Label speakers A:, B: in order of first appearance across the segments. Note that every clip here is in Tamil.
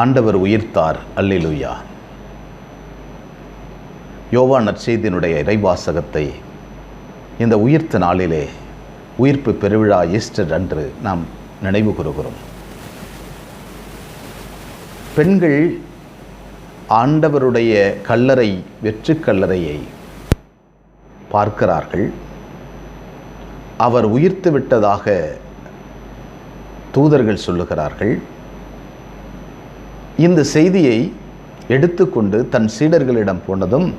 A: ஆண்டவர் உயிர்த்தார். அல்லிலுயா. யோவா நற்செய்தியினுடைய இறைவாசகத்தை இந்த உயிர்த்த நாளிலே உயிர்ப்பு பெருவிழா ஈஸ்டர் அன்று நாம் நினைவு கூறுகிறோம். பெண்கள் ஆண்டவருடைய கல்லறை வெற்று கல்லறையை பார்க்கிறார்கள். அவர் உயிர்த்து விட்டதாக தூதர்கள் சொல்லுகிறார்கள். இந்த செய்தியை எடுத்துக்கொண்டு தன் சீடர்களிடம் போனதும்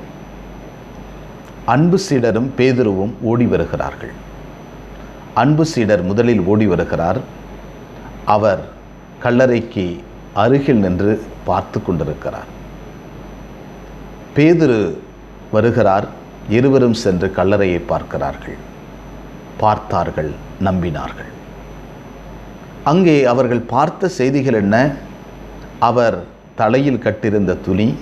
A: அன்பு சீடரும் பேதுருவும் ஓடி வருகிறார்கள். அன்பு சீடர் முதலில் ஓடி வருகிறார். அவர் கல்லறைக்கு அருகில் நின்று பார்த்து கொண்டிருக்கிறார். பேதுரு வருகிறார். இருவரும் சென்று கல்லறையை பார்க்கிறார்கள். பார்த்தார்கள் நம்பினார்கள். அங்கே அவர்கள் பார்த்த செய்திகள் என்ன? அவர் தலையில் கட்டிருந்த துணி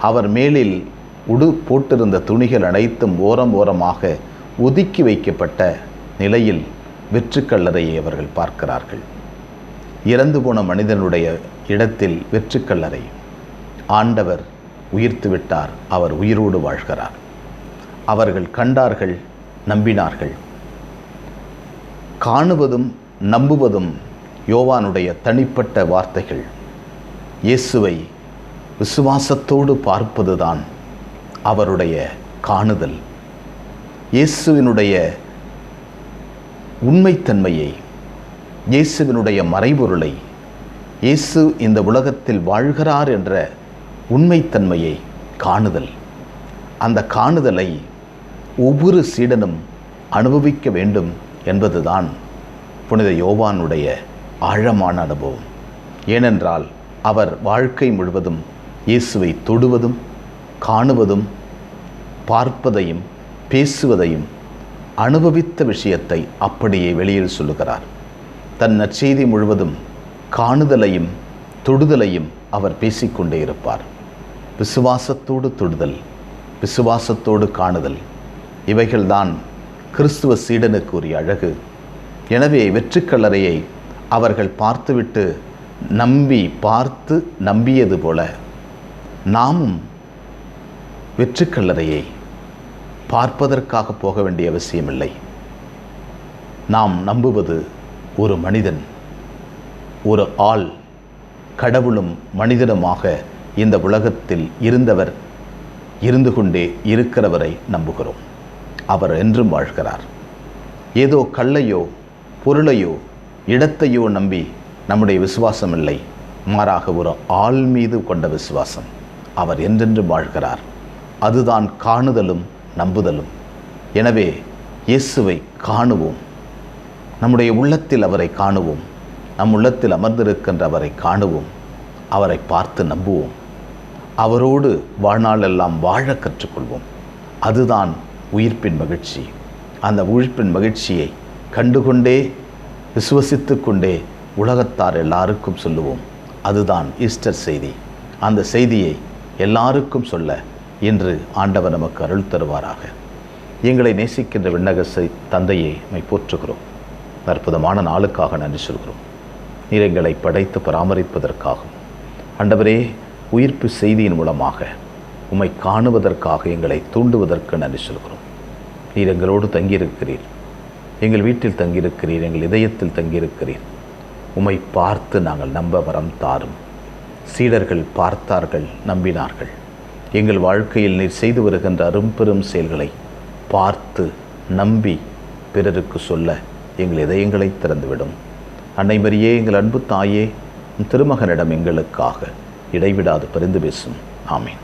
A: அவர் மேலில் உடு போட்டிருந்த துணிகள் அனைத்தும் ஓரம் ஓரமாக ஒதுக்கி வைக்கப்பட்ட நிலையில் வெற்றுக்கல்லறையை அவர்கள் பார்க்கிறார்கள். இறந்து போன மனிதனுடைய இடத்தில் வெற்றுக்கல்லறை. ஆண்டவர் உயிர்த்து விட்டார் அவர் உயிரோடு வாழ்கிறார். அவர்கள் கண்டார்கள் நம்பினார்கள். காணுவதும் நம்புவதும் யோவானுடைய தனிப்பட்ட வார்த்தைகள். இயேசுவை விசுவாசத்தோடு பார்ப்பதுதான் அவருடைய காணுதல். இயேசுவினுடைய உண்மைத்தன்மையை இயேசுவினுடைய மறைபொருளை இயேசு இந்த உலகத்தில் வாழ்கிறார் என்ற உண்மைத்தன்மையை காணுதல். அந்த காணுதலை ஒவ்வொரு சீடனும் அனுபவிக்க வேண்டும் என்பதுதான் புனித யோவானுடைய ஆழமான அனுபவம். ஏனென்றால் அவர் வாழ்க்கை முழுவதும் இயேசுவை தொடுவதும் காணுவதும் பார்ப்பதையும் பேசுவதையும் அனுபவித்த விஷயத்தை அப்படியே வெளியில் சொல்லுகிறார். தன் நற்செய்தி முழுவதும் காணுதலையும் தொடுதலையும் அவர் பேசிக்கொண்டே இருப்பார். விசுவாசத்தோடு தொடுதல் விசுவாசத்தோடு காணுதல் இவைகள்தான் கிறிஸ்துவ சீடனுக்கு உரிய அழகு. எனவே வெற்றுக்கல்லறையை அவர்கள் பார்த்துவிட்டு நம்பி பார்த்து நம்பியது போல நாமும் வெற்றுக்கல்லறையை பார்ப்பதற்காக போக வேண்டிய அவசியமில்லை. நாம் நம்புவது ஒரு மனிதன் ஒரு ஆள் கடவுளும் மனிதனுமாக இந்த உலகத்தில் இருந்தவர் இருந்து கொண்டே இருக்கிறவரை நம்புகிறோம். அவர் என்றும் வாழ்கிறார். ஏதோ கல்லையோ பொருளையோ இடத்தையோ நம்பி நம்முடைய விசுவாசம் இல்லை மாறாக ஒரு ஆள் மீது கொண்ட விசுவாசம். அவர் என்றென்று வாழ்கிறார். அதுதான் காணுதலும் நம்புதலும். எனவே இயேசுவை காணுவோம். நம்முடைய உள்ளத்தில் அவரை காணுவோம். நம் உள்ளத்தில் அமர்ந்திருக்கின்ற அவரை காணுவோம். அவரை பார்த்து நம்புவோம். அவரோடு வாழ்நாளெல்லாம் வாழ கற்றுக்கொள்வோம். அதுதான் உயிர்ப்பின் மகிழ்ச்சி. அந்த உயிர்ப்பின் மகிழ்ச்சியை கண்டுகொண்டே விசுவசித்து கொண்டே உலகத்தார் எல்லாருக்கும் சொல்லுவோம். அதுதான் ஈஸ்டர் செய்தி. அந்த செய்தியை எல்லாருக்கும் சொல்ல இன்று ஆண்டவர் நமக்கு அருள் தருவாராக. எங்களை நேசிக்கின்ற விண்ணகசை தந்தையை மை போற்றுகிறோம். அற்புதமான நாளுக்காக நன்றி சொல்கிறோம். நீர் எங்களை படைத்து பராமரிப்பதற்காகும் ஆண்டவரே உயிர்ப்பு செய்தியின் மூலமாக உம்மை காணுவதற்காக எங்களை தூண்டுவதற்கு நன்றி சொல்கிறோம். நீர் எங்களோடு தங்கியிருக்கிறீர். எங்கள் வீட்டில் தங்கியிருக்கிறீர் எங்கள் இதயத்தில் தங்கியிருக்கிறீர். உமை பார்த்து நாங்கள் நம்ப வரம் தாரும். சீடர்கள் பார்த்தார்கள் நம்பினார்கள். எங்கள் வாழ்க்கையில் நீர் செய்து வருகின்ற அரும்பெரும் செயல்களை பார்த்து நம்பி பிறருக்கு சொல்ல எங்கள் இதயங்களை திறந்துவிடும். அன்னை மரியே எங்கள் அன்பு தாயே திருமகனிடம் எங்களுக்காக இடைவிடாது பரிந்து பேசும். ஆமீன்.